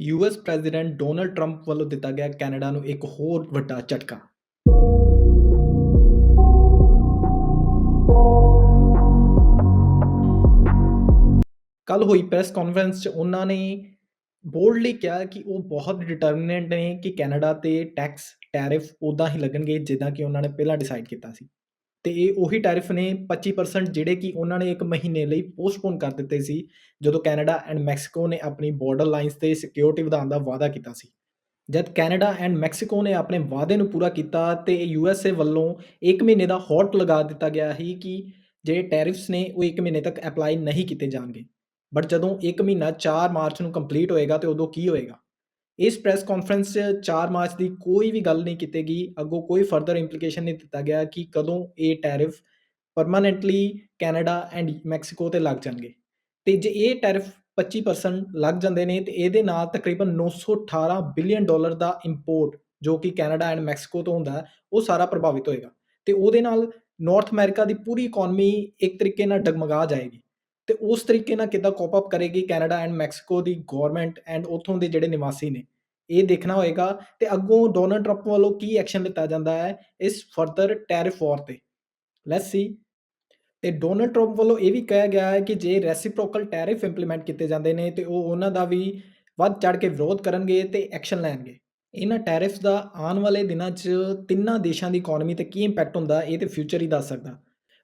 US president Donald Trump ਵੱਲੋਂ ਦਿੱਤਾ ਗਿਆ ਕੈਨੇਡਾ ਨੂੰ ਇੱਕ ਹੋਰ ਵੱਡਾ ਝਟਕਾ। ਕੱਲ ਹੋਈ ਪ੍ਰੈਸ ਕਾਨਫਰੰਸ 'ਚ ਉਹਨਾਂ ਨੇ ਬੋਲਡਲੀ ਕਿਹਾ ਕਿ ਉਹ ਬਹੁਤ ਡਿਟਰਮੀਨੈਂਟ ਨੇ ਕਿ ਕੈਨੇਡਾ ਤੇ ਟੈਕਸ ਟੈਰਿਫ ਉਦਾਂ ਹੀ ਲੱਗਣਗੇ ਜਿੱਦਾਂ ਕਿ ਉਹਨਾਂ ਨੇ ਪਹਿਲਾਂ ਡਿਸਾਈਡ ਕੀਤਾ ਸੀ। ਤੇ ਇਹ ਉਹੀ ਟੈਰਿਫ ਨੇ 25% ਜਿਹੜੇ ਕਿ ਉਹਨਾਂ ਨੇ ਇੱਕ ਮਹੀਨੇ ਲਈ ਪੋਸਟਪੋਨ ਕਰ ਦਿੱਤੇ ਸੀ, ਜਦੋਂ ਕੈਨੇਡਾ ਐਂਡ ਮੈਕਸੀਕੋ ਨੇ ਆਪਣੀ ਬਾਰਡਰ ਲਾਈਨਸ ਤੇ ਸਿਕਿਉਰਿਟੀ ਵਧਾਉਣ ਦਾ ਵਾਅਦਾ ਕੀਤਾ ਸੀ। ਜਦ ਕੈਨੇਡਾ ਐਂਡ ਮੈਕਸੀਕੋ ਨੇ ਆਪਣੇ ਵਾਅਦੇ ਨੂੰ ਪੂਰਾ ਕੀਤਾ ਤੇ ਯੂਐਸਏ ਵੱਲੋਂ 1 ਮਹੀਨੇ ਦਾ ਹੌਲਟ ਲਗਾ ਦਿੱਤਾ ਗਿਆ ਸੀ ਕਿ ਜਿਹੜੇ ਟੈਰਿਫਸ ਨੇ ਉਹ 1 ਮਹੀਨੇ ਤੱਕ ਅਪਲਾਈ ਨਹੀਂ ਕੀਤੇ ਜਾਣਗੇ। ਬਟ ਜਦੋਂ 1 ਮਹੀਨਾ 4 ਮਾਰਚ ਨੂੰ ਕੰਪਲੀਟ ਹੋਏਗਾ ਤੇ ਉਦੋਂ ਕੀ ਹੋਏਗਾ? ਇਸ ਪ੍ਰੈਸ ਕਾਨਫਰੰਸ 'ਚ 4 ਮਾਰਚ ਦੀ ਕੋਈ ਵੀ ਗੱਲ ਨਹੀਂ ਕੀਤੀ ਗਈ। ਅੱਗੋਂ ਕੋਈ ਫਰਦਰ ਇੰਪਲੀਕੇਸ਼ਨ ਨਹੀਂ ਦਿੱਤਾ ਗਿਆ ਕਿ ਕਦੋਂ ਇਹ tariff permanently Canada and Mexico ਤੇ ਲੱਗ ਜਾਣਗੇ। ਤੇ ਜੇ ਇਹ ਟੈਰਿਫ 25% ਲੱਗ ਜਾਂਦੇ ਨੇ, ਤੇ ਇਹਦੇ ਨਾਲ ਤਕਰੀਬਨ 918 ਬਿਲੀਅਨ ਡਾਲਰ ਦਾ ਇੰਪੋਰਟ ਜੋ ਕਿ ਕੈਨੇਡਾ ਐਂਡ ਮੈਕਸੀਕੋ ਤੋਂ ਹੁੰਦਾ, ਉਹ ਸਾਰਾ ਪ੍ਰਭਾਵਿਤ ਹੋਏਗਾ। ਤੇ ਉਹਦੇ ਨਾਲ ਨਾਰਥ ਅਮਰੀਕਾ ਦੀ ਪੂਰੀ ਇਕਨੋਮੀ ਇੱਕ ਤਰੀਕੇ ਨਾਲ ਡਗਮਗਾ ਜਾਏਗੀ। ਤੇ ਉਸ ਤਰੀਕੇ ਨਾਲ ਕਿੱਦਾਂ ਕੋਪ ਅਪ ਕਰੇਗੀ ਕੈਨੇਡਾ ਐਂਡ ਮੈਕਸੀਕੋ ਦੀ ਗਵਰਨਮੈਂਟ ਐਂਡ ਉਥੋਂ ਦੇ ਜਿਹੜੇ ਨਿਵਾਸੀ ਨੇ? ਇਹ ਦੇਖਣਾ ਹੋਏਗਾ ਤੇ ਅੱਗੋਂ ਡੋਨਲਡ ਟਰੰਪ ਵੱਲੋਂ ਕੀ ਐਕਸ਼ਨ ਲਿੱਤਾ ਜਾਂਦਾ ਹੈ ਇਸ ਫਰਦਰ ਟੈਰਿਫ ਵਾਰ ਤੇ। ਲੈਟਸ ਸੀ ਤੇ ਡੋਨਲਡ ਟਰੰਪ ਵੱਲੋਂ ਇਹ ਵੀ ਕਿਹਾ ਗਿਆ ਹੈ ਕਿ ਜੇ ਰੈਸੀਪ੍ਰੋਕਲ ਟੈਰਿਫ ਇੰਪਲੀਮੈਂਟ ਕੀਤੇ ਜਾਂਦੇ ਨੇ ਤੇ ਉਹ ਉਹਨਾਂ ਦਾ ਵੀ ਵੱਧ ਚੜ ਕੇ ਵਿਰੋਧ ਕਰਨਗੇ ਤੇ ਐਕਸ਼ਨ ਲੈਣਗੇ। ਇਹਨਾਂ ਟੈਰਿਫਸ ਦਾ ਆਉਣ ਵਾਲੇ ਦਿਨਾਂ 'ਚ ਤਿੰਨਾਂ ਦੇਸ਼ਾਂ ਦੀ ਇਕਨੋਮੀ ਤੇ ਕੀ ਇੰਪੈਕਟ ਹੁੰਦਾ ਇਹ ਤੇ ਫਿਊਚਰ ਹੀ ਦੱਸ ਸਕਦਾ।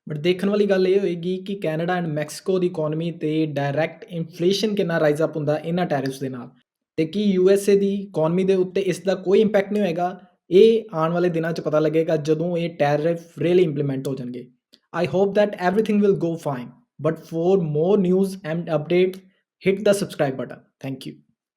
ਬਟ ਦੇਖਣ ਵਾਲੀ ਗੱਲ ਇਹ ਹੋਏਗੀ ਕਿ ਕੈਨੇਡਾ ਐਂਡ ਮੈਕਸੀਕੋ ਦੀ ਇਕਨੋਮੀ ਤੇ ਡਾਇਰੈਕਟ ਇਨਫਲੇਸ਼ਨ ਕਿੰਨਾ ਰਾਈਜ਼ ਅਪ ਹੁੰਦਾ ਇਹਨਾਂ ਟੈਰਿਫਸ ਦੇ ਨਾਲ। ਤੇ ਕੀ ਯੂਐਸਏ ਦੀ ਇਕਨੋਮੀ ਦੇ ਉੱਤੇ ਇਸ ਦਾ ਕੋਈ ਇੰਪੈਕਟ ਨਹੀਂ ਹੋਏਗਾ ਇਹ ਆਉਣ ਵਾਲੇ ਦਿਨਾਂ 'ਚ ਪਤਾ ਲੱਗੇਗਾ ਜਦੋਂ ਇਹ ਟੈਰਿਫ ਰੀਅਲੀ ਇੰਪਲੀਮੈਂਟ ਹੋ ਜਾਣਗੇ I hope that everything will go fine but for more news and update hit the subscribe button thank you